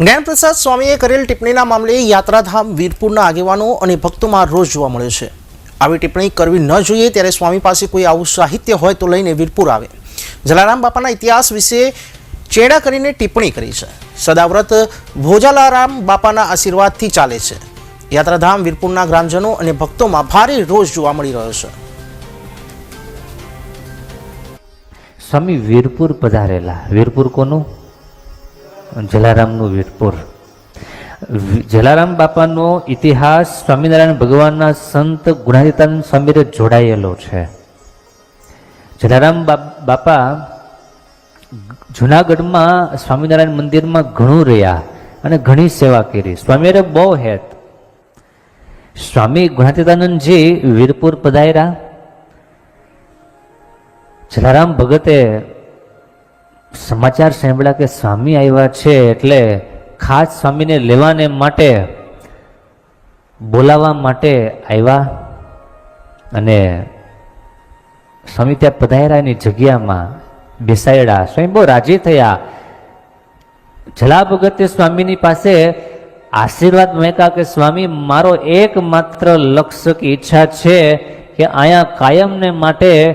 જ્ઞાનપ્રસાદ સ્વામીએ કરેલ ટિપ્પણીના મામલે યાત્રાધામ વીરપુરના આગેવાનો અને ભક્તોમાં રોષ જોવા મળે છે. આવી ટિપ્પણી કરવી ન જોઈએ ત્યારે સ્વામી પાસે કોઈ આવું સાહિત્ય હોય તો લઈને વીરપુર આવે. જલારામ બાપાના ઇતિહાસ વિશે ચેડા કરીને ટિપ્પણી કરી છે. સદાવ્રત ભોજાલારામ બાપાના આશીર્વાદથી ચાલે છે. યાત્રાધામ વીરપુરના ગ્રામજનો અને ભક્તોમાં ભારે રોષ જોવા મળી રહ્યો છે. સ્વામી વીરપુર પધારેલા. વીરપુર કોનું? જલારામનું વીરપુર. જલારામ બાપાનો ઇતિહાસ સ્વામિનારાયણ ભગવાનના સંત ગુણાતીતાનંદ સ્વામીરે જોડાયેલો છે. જલારામ બાપા જુનાગઢમાં સ્વામિનારાયણ મંદિરમાં ઘણું રહ્યા અને ઘણી સેવા કરી. સ્વામીએ બહુ હેત. સ્વામી ગુણાતીતાનંદજી વીરપુર પધાર્યા. જલારામ ભગતે સમાચાર સાંભળ્યા કે સ્વામી આવ્યા છે એટલે ખાસ સ્વામીને લેવાને માટે બોલાવવા માટે આવ્યા અને સ્વામી ત્યાં પધાર્યાની જગ્યામાં બેસાડ્યા. સ્વામી બહુ રાજી થયા. જલા ભગતે સ્વામીની પાસે આશીર્વાદ મેકા કે, સ્વામી, મારો એકમાત્ર લક્ષ્ય કે ઈચ્છા છે કે અહીંયા કાયમને માટે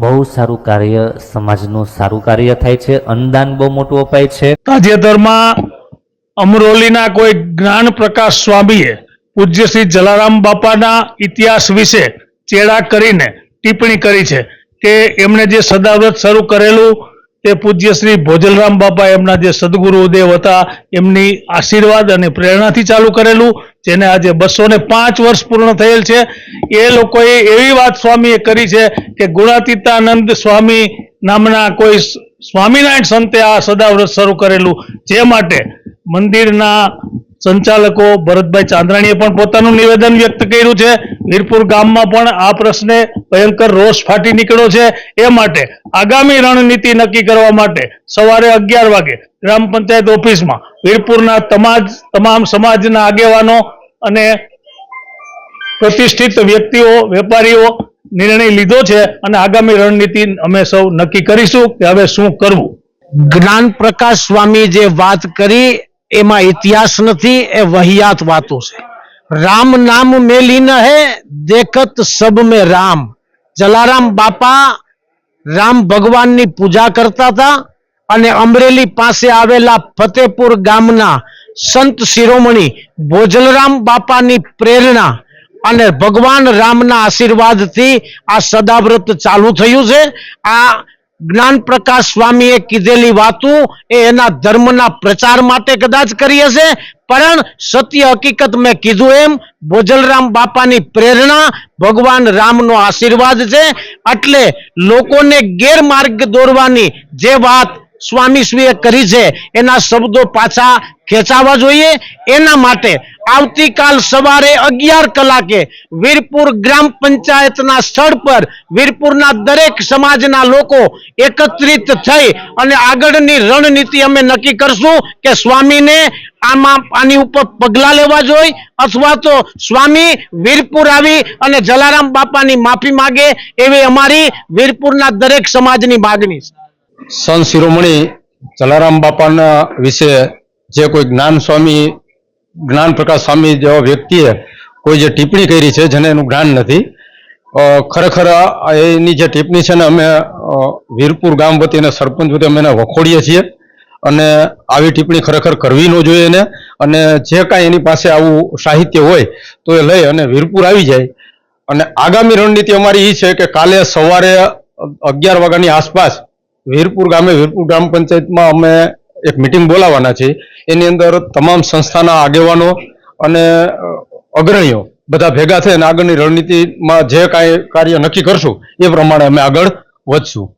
બહુ સારું કાર્ય સમાજનું સારું કાર્ય થાય છે. અનદાન બહુ મોટું અપાય છે. તાજેતરમાં અમરોલીના કોઈ જ્ઞાન પ્રકાશ સ્વામીએ પૂજ્ય શ્રી જલારામ બાપાના ઇતિહાસ વિશે ચેડા કરીને ટિપ્પણી કરી છે કે એમણે જે સદાવ્રત શરૂ કરેલું તે પૂજ્ય શ્રી ભોજલરામ બાપા એમના જે સદગુરુદેવ હતા એમની આશીર્વાદ અને પ્રેરણાથી ચાલુ કરેલું. જેને આજે બસો ને પાંચ વર્ષ પૂર્ણ થયેલ છે, એ લોકોએ એવી વાત સ્વામીએ કરી છે કે ગુણાતીતાનંદ સ્વામી નામના કોઈ સ્વામિનારાયણ સંતે આ સદાવ્રત શરૂ કરેલું. જે માટે મંદિરના સંચાલકો ભરતભાઈ ચાંદ્રાણીએ પણ પોતાનું નિવેદન વ્યક્ત કર્યું છે. વીરપુર ગામમાં પણ આ પ્રશ્ને ભયંકર રોષ ફાટી નીકળ્યો છે. એ માટે આગામી રણનીતિ નક્કી કરવા માટે સવારે અગિયાર વાગે ગ્રામ પંચાયત ઓફિસમાં વીરપુરના તમામ તમામ સમાજના આગેવાનો અને પ્રતિષ્ઠિત વ્યક્તિઓ, વેપારીઓ નિર્ણય લીધો છે અને આગામી રણનીતિ અમે સૌ નક્કી કરીશું કે હવે શું કરવું. જ્ઞાન પ્રકાશ સ્વામી જે વાત કરી એમાં ઇતિહાસ નથી, એ વહિયાત વાતો છે. રામ નામ મેલી ન હે દેખત સબ મે રામ. જલારામ બાપા રામ ભગવાનની પૂજા કરતા હતા અને અમરેલી પાસે આવેલા ફતેપુર ગામના સંત શિરોમણી ભોજલરામ બાપાની પ્રેરણા અને ભગવાન રામના આશીર્વાદથી આ સદાવ્રત ચાલુ થયું છે. આ જ્ઞાન પ્રકાશ સ્વામીએ કીધેલી વાતો એ એના ધર્મના પ્રચાર માટે કદાચ કરી હશે, પણ સત્ય હકીકત મેં કીધું એમ ભોજલરામ બાપાની પ્રેરણા ભગવાન રામનો આશીર્વાદ છે, એટલે લોકોને ગેરમાર્ગ દોરવાની જે વાત સ્વામીશ્રીએ કરી છે, એના શબ્દો પાછા ખેંચાવા જોઈએ. એના માટે આવતીકાલ સવારે અગિયાર કલાકે વીરપુર ગ્રામ પંચાયતના સ્થળ પર વીરપુરના દરેક સમાજના લોકો એકત્રિત થઈ અને આગળની રણનીતિ અમે નક્કી કરશું કે સ્વામીને આમાં આની ઉપર પગલા લેવા જોઈએ અથવા તો સ્વામી વીરપુર આવી અને જલારામ બાપાની માફી માગે એવી અમારી વીરપુરના દરેક સમાજની માગણી છે. સંત શિરોમણી જલારામ બાપાના વિશે જે કોઈ જ્ઞાન સ્વામી જ્ઞાન પ્રકાશ સ્વામી જેવા વ્યક્તિએ કોઈ જે ટિપ્પણી કરી છે જેને એનું જ્ઞાન નથી. ખરેખર એની જે ટિપ્પણી છે ને અમે વીરપુર ગામ વતી અને સરપંચ વતી અમે એને વખોડીએ છીએ. અને આવી ટિપ્પણી ખરેખર કરવી ન જોઈએ એને. અને જે કાંઈ એની પાસે આવું સાહિત્ય હોય તો એ લઈ અને વીરપુર આવી જાય. અને આગામી રણનીતિ અમારી એ છે કે કાલે સવારે અગિયાર વાગ્યાની આસપાસ વીરપુર ગામે, વીરપુર ગ્રામ પંચાયતમાં અમે એક મિટિંગ બોલાવવાના છે. એની અંદર તમામ સંસ્થાના આગેવાનો અને અગ્રણીઓ બધા ભેગા થઈને આગળની રણનીતિમાં જે કાંઈ કાર્ય નક્કી કરશું, એ પ્રમાણે અમે આગળ વધશું.